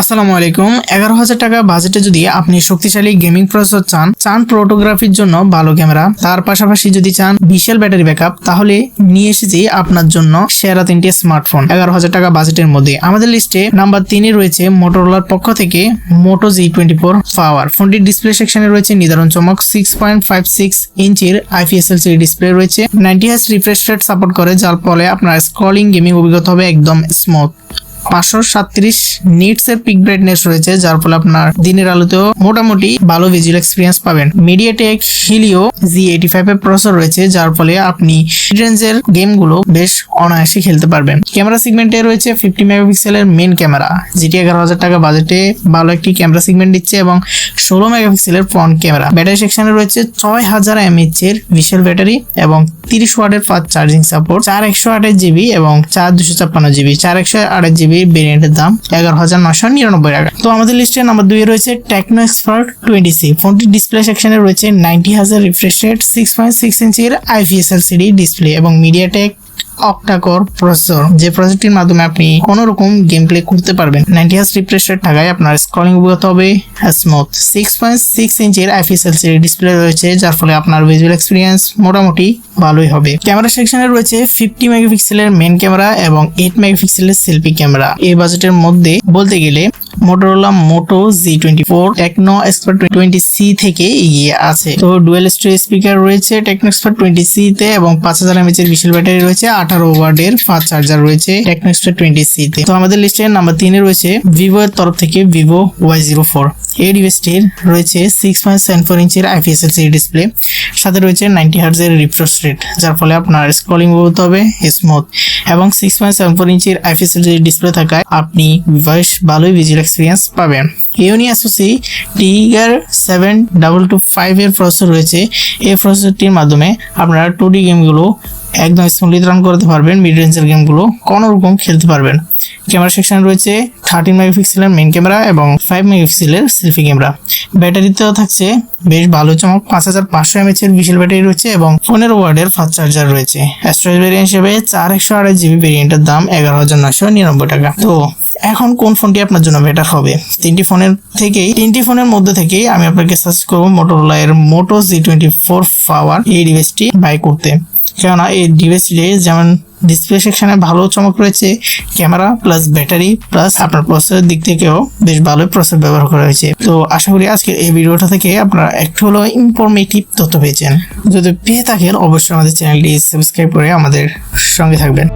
আসসালামু আলাইকুম। এগারো হাজার টাকা বাজেটে যদি আপনি শক্তিশালী গেমিং প্রসেসর চান চান ফটোগ্রাফির জন্য ভালো ক্যামেরা তার পাশাপাশি যদি চান বিশাল ব্যাটারি ব্যাকআপ তাহলে নিয়ে এসেছি আপনার জন্য সেরা তিনটি স্মার্টফোন এগারো হাজার টাকা বাজেটের মধ্যে। আমাদের লিস্টে নাম্বার তিনে রয়েছে মোটরোলার পক্ষ থেকে মোটো জি টোয়েন্টি ফোর পাওয়ার ফোনটির ডিসপ্লে সেকশনে রয়েছে নিদারুণ চমক সিক্স পয়েন্ট ফাইভ সিক্স ইঞ্চির আইপিএসএলসি ডিসপ্লে রয়েছে। নাইনটি হাস রিফ্রেশ রেট সাপোর্ট করে, যার ফলে আপনার স্ক্রলিং গেমিং অভিজ্ঞতা হবে একদম স্মুথ পাঁচশো সাতত্রিশ নিটস এর পিক ব্রাইটনেস রয়েছে, যার ফলে আপনার দিনের আলোতেও মোটামুটি ভালো ভিজুয়াল এক্সপিরিয়েন্স পাবেন। MediaTek Helio G eighty five এর প্রসেসর রয়েছে, যার ফলে আপনি রেঞ্জের গেমগুলো বেশ অনায়াসে খেলতে পারবেন। ক্যামেরা সেগমেন্টে রয়েছে ফিফটি মেগাপিক্সেলের মেন ক্যামেরা। যেটি এগারো হাজার টাকা বাজেটে ভালো একটি ক্যামেরা সেগমেন্ট দিচ্ছে এবং ষোলো মেগাপিক্সেলের ফ্রন্ট ক্যামেরা। ব্যাটারি সেকশনে রয়েছে ছয় হাজার এমএইচ এর বিশাল ব্যাটারি এবং তিরিশ ওয়াটের ফাস্ট চার্জিং সাপোর্ট চার একশো আঠাশ জিবি এবং চার দুশো ছাপ্পান্ন জিবি চার একশো আঠাশ জিবি ভেরিয়েন্টের দাম এগারো হাজার নশো নিরানব্বই টাকা। তো আমাদের লিস্টে নাম্বার দুই রয়েছে টেকনো এক্সপার্ট টোয়েন্টি সি ফোনটির ডিসপ্লে সেকশনে রয়েছে নাইনটি হাজার refresh rate six point six ইঞ্চির আইপিএস এলসিডি ডিসপ্লে এবং মিডিয়াটেক অক্টাকোর প্রসেসর যে প্রসেসরটির মাধ্যমে আপনি কোনো রকম গেম প্লে করতে পারবেন। নাইনটি হার্স রিফ্রেশ রেট থাকায় আপনার স্ক্রলিং অভিজ্ঞতা হবে স্মুথ সিক্স পয়েন্ট সিক্স ইঞ্চের আইপিএস এলসিডি ডিসপ্লে রয়েছে, যার ফলে আপনার ভিজুয়াল এক্সপিরিয়েন্স মোটামুটি ভালোই হবে। ক্যামেরা সেকশনে রয়েছে ফিফটি মেগাপিক্সেলের মেন ক্যামেরা এবং এইট মেগাপিক্সেলের সেলফি ক্যামেরা এই বাজেটের মধ্যে বলতে গেলে Motorola Moto G twenty four Tecno expert twenty C থেকে এগিয়ে আছে। তো ডুয়েল স্টোরেজ স্পিকার রয়েছে টেকনো এক্সপার্ট টোয়েন্টি সি তে এবং পাঁচ হাজার এমএচ এর বিশাল ব্যাটারি রয়েছে, আঠারো ওয়ার্ডের ফাস্ট চার্জার রয়েছে টেকনো এক্সপার্ট টোয়েন্টি সি তে। তো আমাদের লিস্টে নাম্বার তিনে রয়েছে ভিভো এর তরফ থেকে ভিভো ওয়াই জিরো ফোর এই ডিভাইসটির রয়েছে সিক্স পয়েন্ট সেভেন ফোর ইঞ্চের আইপিএস ডিসপ্লে সাথে রয়েছে নাইনটি হার্জের রিফ্রেশ রেট যার ফলে আপনার স্ক্রলিং বলতে হবে স্মুথ এবং সিক্স পয়েন্ট সেভেন ফোর ইঞ্চির আইপিএস ডিসপ্লে থাকায় আপনি বেশ ভালোই ভিজুয়াল এক্সপিরিয়েন্স পাবেন Unisoc Tiger seven double two five এর প্রসেসর রয়েছে। এই প্রসেসরটির মাধ্যমে আপনারা টু ডি গেমগুলো একদম স্মুথলি রান করতে পারবেন মিড রেঞ্জের গেমগুলো কোনো রকম খেলতে পারবেন। ক্যামেরা সেকশন রয়েছে থার্টিন মেগাপিক্সেলের মেইন ক্যামেরা এবং ফাইভ মেগাপিক্সেলের সেলফি ক্যামেরা ব্যাটারিতেও থাকছে বেশ ভালো চমক, পাঁচ হাজার পাঁচশো এমএচ এর বিশাল ব্যাটারি রয়েছে এবং পনেরো ওয়ার্ডের ফাস্ট চার্জার রয়েছে। স্টোরেজ ভেরিয়েন্ট হিসেবে চার একশো আড়াই জিবি ভেরিয়েন্টের দাম এগারো হাজার নশো নিরানব্বই টাকা। তো এখন কোন ফোনটি আপনার জন্য বেটার হবে? তিনটি ফোনের থেকেই, তিনটি ফোনের মধ্যে থেকেই আমি আপনাকে সাজেস্ট করব মোটোরোলা এর মোটো জি টোয়েন্টি ফোর পাওয়ার এই ডিভাইসটি বাই করতে। কেননা এই ডিভাইসটি যেমন ডিসপ্লে সেকশনে ভালো চমক রয়েছে ক্যামেরা প্লাস ব্যাটারি প্লাস আপনার প্রসেসের দিক থেকেও বেশ ভালোই প্রসেসর ব্যবহার করা হয়েছে। তো আশা করি আজকের এই ভিডিওটা থেকে আপনারা একটু হলো ইনফরমেটিভ তথ্য পেয়েছেন। যদি পেয়ে থাকেন, অবশ্যই আমাদের চ্যানেলটি সাবস্ক্রাইব করে আমাদের সঙ্গে থাকবেন।